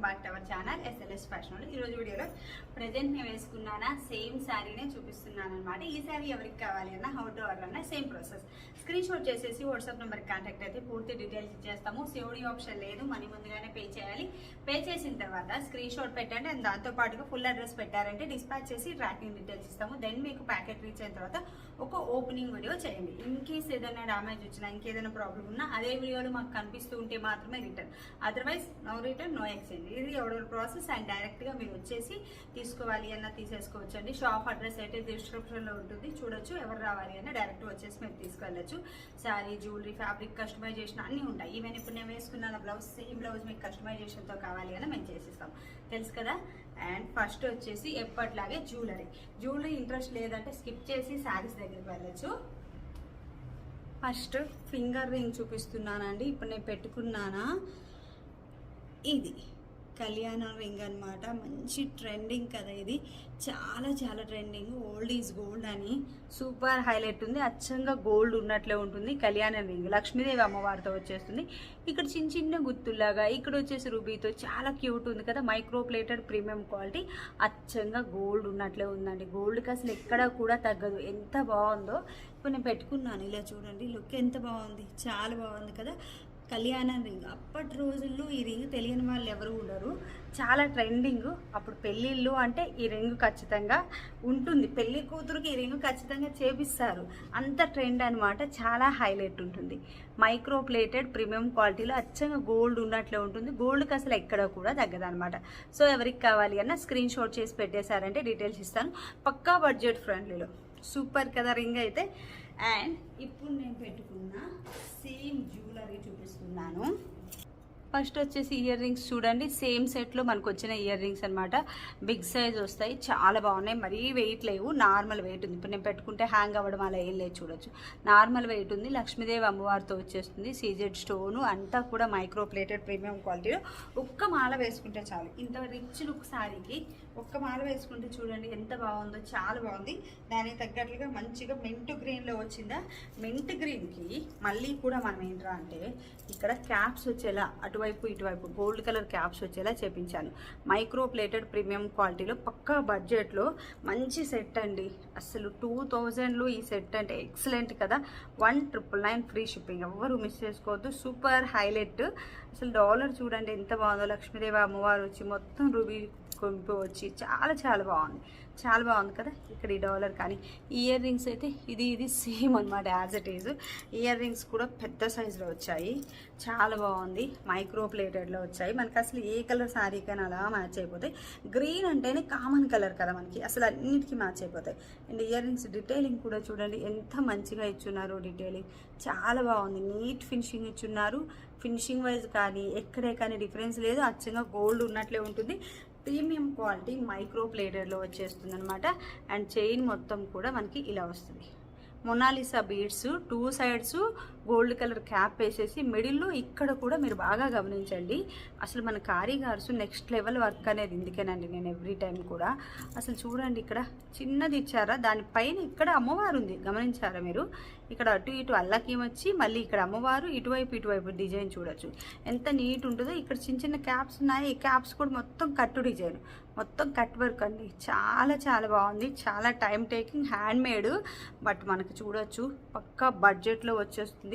Welcome back to our channel SLS fashion ఈ రోజు వీడియోలో ప్రజెంట్ నేను వేసుకున్నానా? సేమ్ శారీనే చూపిస్తున్నాను అనమాట ఈ శారీ ఎవరికి కావాలి అన్న హౌ టు ఆర్డర్ అన్న సేమ్ ప్రాసెస్ స్క్రీన్ షాట్ చేసేసి వాట్సాప్ నెంబర్కి కాంటాక్ట్ అయితే పూర్తి డీటెయిల్స్ ఇచ్చేస్తాము. సిఓడి ఆప్షన్ లేదు మనీ ముందుగానే పే చేయాలి. పే చేసిన తర్వాత స్క్రీన్ షాట్ పెట్టండి అండ్ దాంతోపాటుగా ఫుల్ అడ్రస్ పెట్టారంటే డిస్పాచ్ చేసి ట్రాకింగ్ డీటెయిల్స్ ఇస్తాము. దెన్ మీకు ప్యాకెట్ రీచ్ అయిన తర్వాత ఒక ఓపెనింగ్ వీడియో చేయండి. ఇన్ కేస్ ఏదైనా డ్యామేజ్ వచ్చినా ఇంకేదైనా ప్రాబ్లం ఉన్నా అదే వీడియోలో మాకు కనిపిస్తూ ఉంటే మాత్రమే return otherwise no return no exchange ఇది ఎవడో ప్రాసెస్ అండ్ డైరెక్ట్గా మీరు వచ్చేసి తీసుకోవాలి అన్న తీసేసుకోవచ్చు అండి షాప్ అడ్రస్ అయితే డిస్క్రిప్షన్లో ఉంటుంది. చూడొచ్చు ఎవరు రావాలి అన్న డైరెక్ట్ వచ్చేసి మీరు తీసుకెళ్ళచ్చు. శారీ జ్యువెలరీ ఫ్యాబ్రిక్ కస్టమైజేషన్ అన్నీ ఉంటాయి. ఈవెన్ ఇప్పుడు నేను వేసుకున్న బ్లౌజ్ సేమ్ బ్లౌజ్ మీకు కస్టమైజేషన్తో కావాలి అని మేము చేసేస్తాం. తెలుసు కదా? అండ్ ఫస్ట్ వచ్చేసి ఎప్పట్లాగే జ్యువెలరీ జ్యువెలరీ ఇంట్రెస్ట్ లేదంటే స్కిప్ చేసి శారీస్ దగ్గరికి వెళ్ళచ్చు. ఫస్ట్ ఫింగర్ రింగ్ చూపిస్తున్నానండి. ఇప్పుడు నేను పెట్టుకున్నానా? ఇది. కళ్యాణ రింగ్ అన్నమాట. మంచి ట్రెండింగ్ కదా ఇది. చాలా చాలా ట్రెండింగ్ ఓల్డ్ ఈజ్ గోల్డ్ అని. సూపర్ హైలైట్ ఉంది. అచ్చంగా గోల్డ్ ఉన్నట్లే ఉంటుంది. కళ్యాణ రింగ్. లక్ష్మీదేవి అమ్మవారితో వచ్చేస్తుంది. ఇక్కడ చిన్న చిన్న గుత్తుల్లాగా ఇక్కడ వచ్చేసి రూబీతో చాలా క్యూట్ ఉంది కదా. మైక్రోప్లేటెడ్ ప్రీమియం క్వాలిటీ అచ్చంగా గోల్డ్ ఉన్నట్లే ఉందండి. గోల్డ్కి అసలు ఎక్కడ కూడా తగ్గదు. ఎంత బాగుందో. ఇప్పుడు నేను పెట్టుకున్నాను. ఇలా చూడండి. లుక్ ఎంత బాగుంది. చాలా బాగుంది కదా. కళ్యాణ రింగ్ అప్పటి రోజుల్లో ఈ రింగ్ తెలియని వాళ్ళు ఎవరు ఉండరు. చాలా ట్రెండింగ్. అప్పుడు పెళ్ళిళ్ళు అంటే ఈ రింగ్ ఖచ్చితంగా ఉంటుంది. పెళ్ళి కూతురుకి ఈ రింగ్ ఖచ్చితంగా చేపిస్తారు. అంత ట్రెండ్ అనమాట చాలా హైలైట్ ఉంటుంది. మైక్రో ప్లేటెడ్ ప్రీమియం క్వాలిటీలో అచ్చంగా గోల్డ్ ఉన్నట్లే ఉంటుంది. గోల్డ్కి అసలు ఎక్కడ కూడా తగ్గదనమాట సో ఎవరికి కావాలి అన్న స్క్రీన్ షాట్ చేసి పెట్టేశారంటే డీటెయిల్స్ ఇస్తాను. పక్కా బడ్జెట్ ఫ్రెండ్లీలో. సూపర్ కదా రింగ్ అయితే. అండ్ ఇప్పుడు నేను పెట్టుకున్న సేమ్ జ్యువెలరీ చూపిస్తున్నాను. ఫస్ట్ వచ్చేసి ఇయర్ రింగ్స్ చూడండి సేమ్ సెట్లో మనకు వచ్చిన ఇయర్ రింగ్స్ అనమాట బిగ్ సైజ్ వస్తాయి. చాలా బాగున్నాయి. మరీ వెయిట్ లేవు. నార్మల్ వెయిట్ ఉంది. ఇప్పుడు నేను పెట్టుకుంటే హ్యాంగ్ అవ్వడం అలా ఏం లేదు చూడొచ్చు. నార్మల్ వెయిట్ ఉంది. లక్ష్మీదేవి అమ్మవారితో వచ్చేస్తుంది. సీజెడ్ స్టోను అంతా కూడా మైక్రో ప్లేటెడ్ ప్రీమియం క్వాలిటీలో ఒక్క మాల వేసుకుంటే చాలు. ఇంత రిచ్ లుక్ శారీకి ఒక్క మాల వేసుకుంటే చూడండి ఎంత బాగుందో చాలా బాగుంది. దానికి తగ్గట్లుగా మంచిగా మింట్ గ్రీన్లో వచ్చిందా? మింట్ గ్రీన్కి మళ్ళీ కూడా మనం ఏంట్రా అంటే ఇక్కడ క్యాప్స్ వచ్చేలా అటువైపు ఇటువైపు గోల్డ్ కలర్ క్యాప్స్ వచ్చేలా చేపించాను. మైక్రో ప్లేటెడ్ ప్రీమియం క్వాలిటీలో పక్కా బడ్జెట్లో మంచి సెట్ అండి. అసలు టూ థౌజండ్లో ఈ సెట్ అంటే ఎక్సలెంట్ కదా. One triple nine free shipping ఎవ్వరు మిస్ చేసుకోవద్దు. సూపర్ హైలైట్ అసలు డాలర్ చూడండి ఎంత బాగుందో. లక్ష్మీదేవి అమ్మవారు వచ్చి మొత్తం రూబీ కొంపు వచ్చి చాలా చాలా బాగుంది. చాలా బాగుంది కదా ఇక్కడ ఈ డాలర్ కానీ. ఇయర్ రింగ్స్ అయితే ఇది ఇది సేమ్ అనమాట as it is. Earrings కూడా పెద్ద సైజులో వచ్చాయి. చాలా బాగుంది. మైక్రో ప్లేటెడ్లో వచ్చాయి. మనకి అసలు ఏ కలర్ శారీకైనా అలా మ్యాచ్ అయిపోతాయి. గ్రీన్ అంటేనే కామన్ కలర్ కదా మనకి. అసలు అన్నిటికీ మ్యాచ్ అయిపోతాయి. అండ్ ఇయర్ రింగ్స్ డీటెయిలింగ్ కూడా చూడండి. ఎంత మంచిగా ఇచ్చున్నారు డీటెయిలింగ్ చాలా బాగుంది. నీట్ ఫినిషింగ్ ఇచ్చున్నారు. ఫినిషింగ్ వైజ్ కానీ ఎక్కడే కానీ డిఫరెన్స్ లేదు. అచ్చంగా గోల్డ్ ఉన్నట్లే ఉంటుంది. ప్రీమియం క్వాలిటీ మైక్రో ప్లేటర్లో వచ్చేస్తుంది అనమాట అండ్ చైన్ మొత్తం కూడా మనకి ఇలా వస్తుంది. Mona Lisa beads two sides gold colour cap వేసేసి మిడిల్లో ఇక్కడ కూడా మీరు బాగా గమనించండి. అసలు మన కారీగార్స్ నెక్స్ట్ లెవెల్ వర్క్ అనేది ఇందుకేనండి నేను ఎవ్రీ టైం కూడా. అసలు చూడండి ఇక్కడ చిన్నది ఇచ్చారా? దానిపైన ఇక్కడ అమ్మవారు ఉంది. గమనించారా మీరు? ఇక్కడ అటు ఇటు అల్లకి వచ్చి మళ్ళీ ఇక్కడ అమ్మవారు ఇటువైపు ఇటువైపు డిజైన్ చూడొచ్చు. ఎంత నీట్ ఉంటుందో ఇక్కడ చిన్న చిన్న క్యాప్స్ ఉన్నాయి. ఈ క్యాప్స్ కూడా మొత్తం కట్టు డిజైన్. మొత్తం కట్ వర్క్ అండి. చాలా చాలా బాగుంది. చాలా time taking handmade but మనకు చూడొచ్చు. పక్కా బడ్జెట్లో వచ్చేస్తుంది.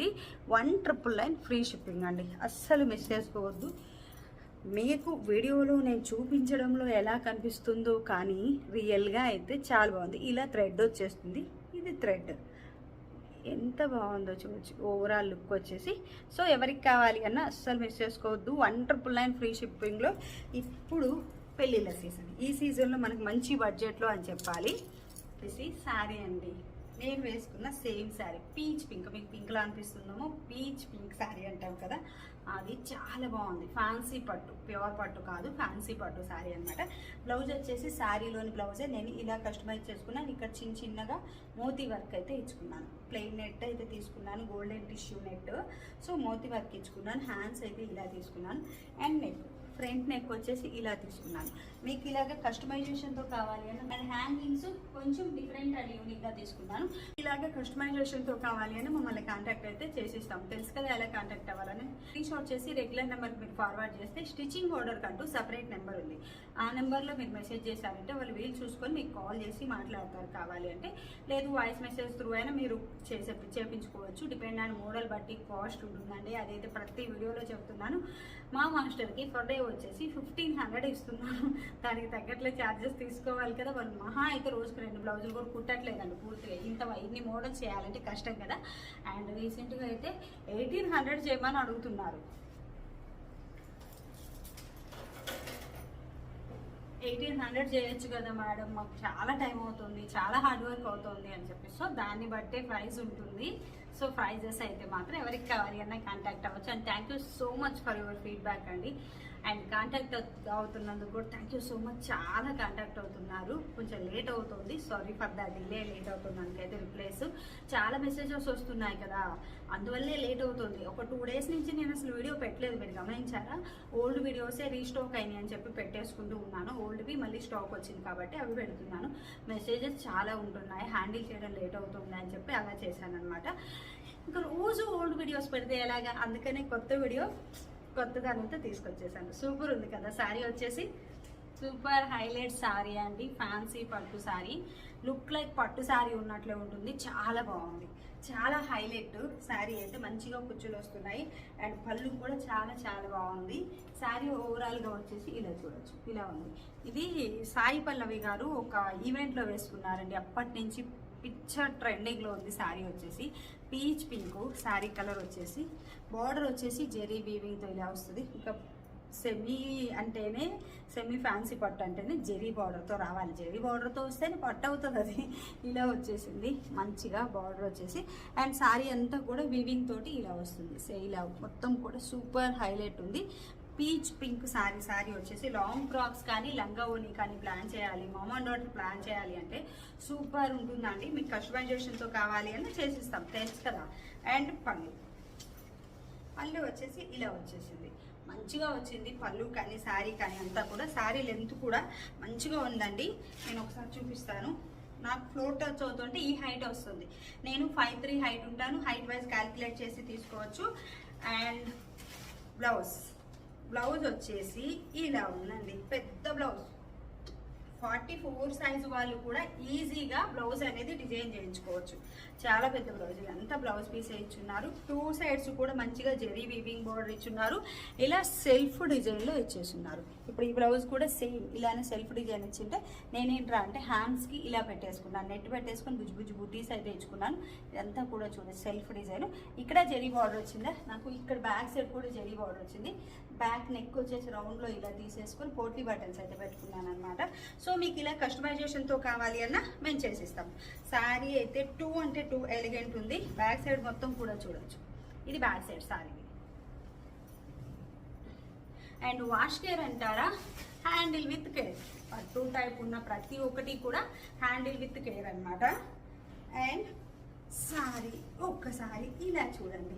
One triple nine free shipping అండి. అస్సలు మిస్ చేసుకోవద్దు. మీకు వీడియోలో నేను చూపించడంలో ఎలా కనిపిస్తుందో కానీ రియల్గా అయితే చాలా బాగుంది. ఇలా థ్రెడ్ వచ్చేస్తుంది. ఇది థ్రెడ్ ఎంత బాగుందో చూడచ్చు. ఓవరాల్ లుక్ వచ్చేసి. సో ఎవరికి కావాలి అన్న అస్సలు మిస్ చేసుకోవద్దు. వన్ ట్రిపుల్ నైన్ ఫ్రీ షిప్పింగ్లో ఇప్పుడు పెళ్ళిళ్ళ సీజన్ ఈ సీజన్లో మనకు మంచి బడ్జెట్లో అని చెప్పాలి. వచ్చేసి శారీ అండి. నేను వేసుకున్న సేమ్ శారీ. Peach pink. మీకు పింక్లా అనిపిస్తుందేమో పీచ్ పింక్ శారీ అంటాం కదా. అది చాలా బాగుంది. ఫ్యాన్సీ పట్టు. ప్యూర్ పట్టు కాదు ఫ్యాన్సీ పట్టు శారీ అనమాట బ్లౌజ్ వచ్చేసి శారీలోని బ్లౌజే. నేను ఇలా కస్టమైజ్ చేసుకున్నాను ఇక్కడ చిన్న చిన్నగా మోతీ వర్క్ అయితే ఇచ్చుకున్నాను. ప్లెయిన్ నెట్ అయితే తీసుకున్నాను. Golden tissue net. సో మోతీ వర్క్ ఇచ్చుకున్నాను. హ్యాండ్స్ అయితే ఇలా తీసుకున్నాను. And neck. ఫ్రంట్ నెక్ వచ్చేసి ఇలా తీసుకున్నాను. మీకు ఇలాగ కస్టమైజేషన్తో కావాలి అని అండ్ హ్యాంగింగ్స్ కొంచెం డిఫరెంట్ అండ్ యూనిక్గా తీసుకున్నాను. ఇలాగ కస్టమైజేషన్తో కావాలి అని మమ్మల్ని కాంటాక్ట్ అయితే చేసిస్తాం. తెలుసు కదా ఎలా కాంటాక్ట్ అవ్వాలని? స్క్రీన్ షాట్ చేసి రెగ్యులర్ నెంబర్కి మీరు ఫార్వర్డ్ చేస్తే స్టిచ్చింగ్ ఆర్డర్కి అంటూ సపరేట్ నెంబర్ ఉంది. ఆ నెంబర్లో మీరు మెసేజ్ చేశారంటే వాళ్ళు వీలు చూసుకొని మీకు కాల్ చేసి మాట్లాడతారు కావాలి అంటే. లేదు వాయిస్ మెసేజ్ త్రూ అయినా మీరు చేసే చేపించుకోవచ్చు. డిపెండ్ ఆన్ మోడల్ బట్టి కాస్ట్ ఉంటుందండి. అదైతే ప్రతి వీడియోలో చెప్తున్నాను. మా మాస్టర్కి ఫర్ డే వచ్చేసి ఫిఫ్టీన్ హండ్రెడ్ ఇస్తున్నాను. దానికి తగ్గట్లే ఛార్జెస్ తీసుకోవాలి కదా. వాళ్ళు మహా అయితే రోజుకు రెండు బ్లౌజులు కూడా కుట్టట్లేదండి పూర్తిగా. ఇంత ఇన్ని మోడల్స్ చేయాలంటే కష్టం కదా. అండ్ రీసెంట్గా అయితే ఎయిటీన్ హండ్రెడ్ చేయమని అడుగుతున్నారు. ఎయిటీన్ హండ్రెడ్ చేయొచ్చు కదా మేడం. మాకు చాలా టైం అవుతుంది. చాలా హార్డ్ వర్క్ అవుతుంది అని చెప్పి. సో దాన్ని బట్టే ప్రైజ్ ఉంటుంది. సో ప్రైజెస్ అయితే మాత్రం ఎవరికి కావాలి అన్న కాంటాక్ట్ అవ్వచ్చు. And thank you so much for your feedback అండి. అండ్ కాంటాక్ట్ అవుతున్నందుకు కూడా థ్యాంక్ యూ సో మచ్ చాలా కాంటాక్ట్ అవుతున్నారు. కొంచెం లేట్ అవుతుంది. Sorry for the delay late అవుతుంది. అందుకైతే రిప్లైస్ చాలా మెసేజెస్ వస్తున్నాయి కదా. అందువల్లే లేట్ అవుతుంది. ఒక టూ డేస్ నుంచి నేను అసలు వీడియో పెట్టలేదు. మీరు గమనించారా? ఓల్డ్ వీడియోసే రీస్టాక్ అయినాయి అని చెప్పి పెట్టేసుకుంటూ ఉన్నాను. ఓల్డ్వి మళ్ళీ స్టాక్ వచ్చింది కాబట్టి అవి పెడుతున్నాను. మెసేజెస్ చాలా ఉంటున్నాయి. హ్యాండిల్ చేయడం లేట్ అవుతుంది అని చెప్పి అలా చేశాను అనమాట ఇంకా రోజు ఓల్డ్ వీడియోస్ పెడితే ఎలాగా? అందుకనే కొత్త వీడియో కొత్తదానంతా తీసుకొచ్చేసాను. సూపర్ ఉంది కదా శారీ వచ్చేసి. సూపర్ హైలైట్ శారీ అండి. ఫ్యాన్సీ పట్టు శారీ లుక్ లైక్ పట్టు శారీ ఉన్నట్లే ఉంటుంది. చాలా బాగుంది. చాలా హైలైట్ శారీ అయితే మంచిగా కుచ్చులు వస్తున్నాయి. అండ్ పళ్ళు కూడా చాలా చాలా బాగుంది. శారీ ఓవరాల్గా వచ్చేసి ఇలా చూడొచ్చు. ఇలా ఉంది. ఇది సాయి పల్లవి గారు ఒక ఈవెంట్లో వేసుకున్నారండి. అప్పటి నుంచి పిక్చర్ ట్రెండింగ్లో ఉంది శారీ వచ్చేసి. పీచ్ పింక్ శారీ కలర్ వచ్చేసి బార్డర్ వచ్చేసి జెరీ వీవింగ్తో ఇలా వస్తుంది. ఇంకా సెమీ అంటేనే సెమీ ఫ్యాన్సీ పట్టు అంటేనే జెరీ బార్డర్తో రావాలి. జెరీ బార్డర్తో వస్తేనే పట్టు అవుతుంది అది. ఇలా వచ్చేసింది. మంచిగా బార్డర్ వచ్చేసి. అండ్ శారీ అంతా కూడా వీవింగ్ తోటి ఇలా వస్తుంది. సో ఇలా మొత్తం కూడా సూపర్ హైలైట్ ఉంది. పీచ్ పింక్ శారీ శారీ వచ్చేసి లాంగ్ ఫ్రాక్స్ కానీ లంగా ఓని కానీ ప్లాన్ చేయాలి. మామన్ డాటర్ ప్లాన్ చేయాలి అంటే సూపర్ ఉంటుందండి. మీకు కస్టమైజేషన్తో కావాలి అని చేసిస్తాం. తెలుసు కదా. అండ్ పళ్ళు. పళ్ళు వచ్చేసి ఇలా వచ్చేసింది. మంచిగా వచ్చింది. పళ్ళు కానీ శారీ కానీ అంతా కూడా శారీ లెంత్ కూడా మంచిగా ఉందండి. నేను ఒకసారి చూపిస్తాను. నాకు ఫ్లోర్ టచ్ అవుతుంటే ఈ హైట్ వస్తుంది. నేను ఫైవ్ త్రీ హైట్ ఉంటాను. హైట్ వైజ్ క్యాలిక్యులేట్ చేసి తీసుకోవచ్చు. అండ్ బ్లౌజ్ బ్లౌజ్ వచ్చేసి ఇలా ఉందండి. పెద్ద బ్లౌజ్. ఫార్టీ ఫోర్ సైజ్ వాళ్ళు కూడా ఈజీగా బ్లౌజ్ అనేది డిజైన్ చేయించుకోవచ్చు. చాలా పెద్ద బ్లౌజ్. ఇదంతా బ్లౌజ్ పీస్ ఇచ్చున్నారు టూ సైడ్స్ కూడా మంచిగా జెరీ వీవింగ్ బోర్డర్ ఇచ్చున్నారు. ఇలా సెల్ఫ్ డిజైన్లో ఇచ్చేస్తున్నారు. ఇప్పుడు ఈ బ్లౌజ్ కూడా సేమ్ ఇలానే సెల్ఫ్ డిజైన్ ఇచ్చింటే నేనేంట్రా అంటే హ్యాండ్స్కి ఇలా పెట్టేసుకున్నాను. నెట్ పెట్టేసుకుని బుజ్జి బుజ్జి బుటీస్ అయితే ఇచ్చుకున్నాను ఇదంతా కూడా చూడండి సెల్ఫ్ డిజైన్. ఇక్కడ జెరీ బార్డర్ వచ్చిందా? నాకు ఇక్కడ బ్యాక్ సైడ్ కూడా జెరీ బార్డర్ వచ్చింది. బ్యాక్ నెక్ వచ్చేసి రౌండ్లో ఇలా తీసేసుకొని పోటీ బటన్స్ అయితే పెట్టుకున్నాను అనమాట సో మీకు ఇలా కస్టమైజేషన్తో కావాలి అన్న మేము చేసిస్తాం. శారీ అయితే టూ అంటే టూ ఎలిగెంట్ ఉంది. బ్యాక్ సైడ్ మొత్తం కూడా చూడొచ్చు. ఇది back side sari and wash care అంటారా? హ్యాండిల్ విత్ కేర్ పట్టు టైప్ ఉన్న ప్రతి ఒక్కటి కూడా హ్యాండిల్ విత్ కేర్ అనమాట అండ్ సారీ ఒక్కసారి ఇలా చూడండి.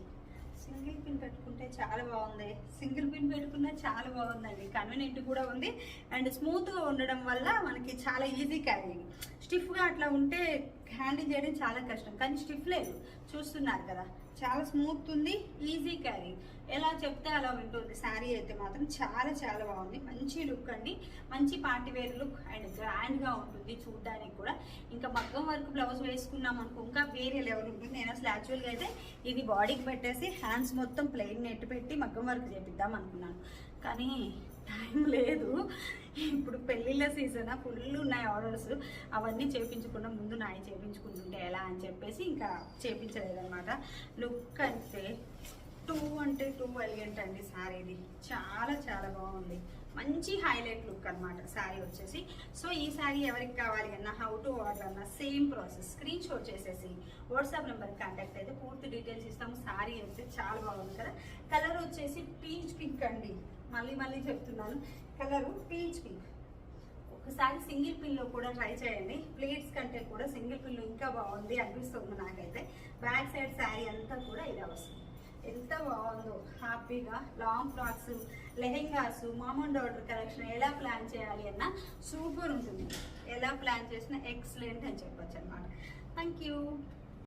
సింగిల్ పిన్ పెట్టుకుంటే చాలా బాగుంది. సింగిల్ పిన్ పెట్టుకున్నా చాలా బాగుందండి. కన్వీనియంట్ కూడా ఉంది. అండ్ స్మూత్గా ఉండడం వల్ల మనకి చాలా ఈజీ క్యారీ స్టిఫ్గా అట్లా ఉంటే హ్యాండిల్ చేయడం చాలా కష్టం. కానీ స్టిఫ్ లేదు. చూస్తున్నారు కదా. చాలా స్మూత్ ఉంది ఈజీ క్యారీ ఎలా చెప్తే అలా ఉంటుంది. శారీ అయితే మాత్రం చాలా చాలా బాగుంది. మంచి లుక్ అండి. మంచి పార్టీ వేర్ లుక్ అండ్ గ్రాండ్గా ఉంటుంది చూడడానికి కూడా. ఇంకా మగ్గం వర్క్ బ్లౌజ్ వేసుకున్నాం అనుకో ఇంకా వేరే లెవెల్ ఉంటుంది. నేను అసలు యాక్చువల్గా అయితే ఇది బాడీకి పెట్టేసి హ్యాండ్స్ మొత్తం ప్లెయిన్ నెట్ పెట్టి మగ్గం వర్క్ చేపిద్దాం అనుకున్నాను. కానీ టైం లేదు. ఇప్పుడు పెళ్ళిళ్ళ సీజన్ ఫుల్ ఉన్నాయి ఆర్డర్స్. అవన్నీ చేపించకుండా ముందు నాయి చేపించుకుంటుంటే ఎలా అని చెప్పేసి ఇంకా చేపించలేదనమాట లుక్ అంటే టూ అంటే టూ ఎలిగెంట్ అండి శారీది చాలా చాలా బాగుంది. మంచి హైలైట్ లుక్ అన్నమాట శారీ వచ్చేసి. సో ఈ శారీ ఎవరికి కావాలి అన్న హౌ టు ఆర్డర్ అన్న సేమ్ ప్రాసెస్. స్క్రీన్ షాట్ చేసేసి వాట్సాప్ నెంబర్ కాంటాక్ట్ అయితే పూర్తి డీటెయిల్స్ ఇస్తాము. శారీ అయితే చాలా బాగుంది కదా. కలర్ వచ్చేసి పీచ్ పింక్ అండి. మళ్ళీ మళ్ళీ చెప్తున్నాను. Colour peach pink. ఒకసారి సింగిల్ పిల్లో కూడా ట్రై చేయండి. ప్లేట్స్ కంటే కూడా సింగిల్ పిల్లు ఇంకా బాగుంది అనిపిస్తుంది నాకైతే. బ్యాక్ సైడ్ శారీ అంతా కూడా ఇలా వస్తుంది ఎంత బాగుందో హ్యాపీగా. లాంగ్ ఫ్రాక్స్ లెహెంగాస్ మామూలు డౌడర్ కలెక్షన్ ఎలా ప్లాన్ చేయాలి అన్నా సూపర్ ఉంటుంది. ఎలా ప్లాన్ చేసినా ఎక్స్లెంట్ అని చెప్పొచ్చు అనమాట థ్యాంక్ యూ.